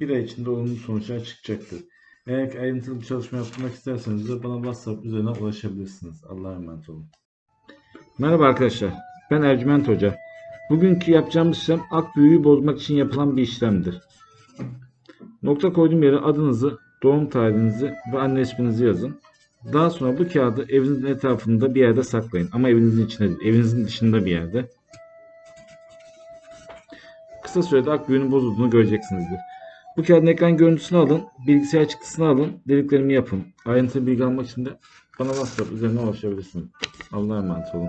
Bir ay içinde olumlu sonuçlar çıkacaktır. Eğer ayrıntılı bir çalışma yapmak isterseniz de bana WhatsApp üzerinden ulaşabilirsiniz. Allah'a emanet olun. Merhaba arkadaşlar. Ben Ercüment Hoca. Bugünkü yapacağımız işlem ak büyüğü bozmak için yapılan bir işlemdir. Nokta koyduğum yere adınızı, doğum tarihinizi ve anne isminizi yazın. Daha sonra bu kağıdı evinizin etrafında bir yerde saklayın. Ama evinizin içinde değil, evinizin dışında bir yerde. Kısa sürede ak büyüğünün bozulduğunu göreceksinizdir. Bu kağıdın ekran görüntüsünü alın, bilgisayar çıktısını alın, dediklerimi yapın. Ayrıntılı bilgi almak için de bana WhatsApp üzerinden ulaşabilirsiniz. Allah'a emanet olun.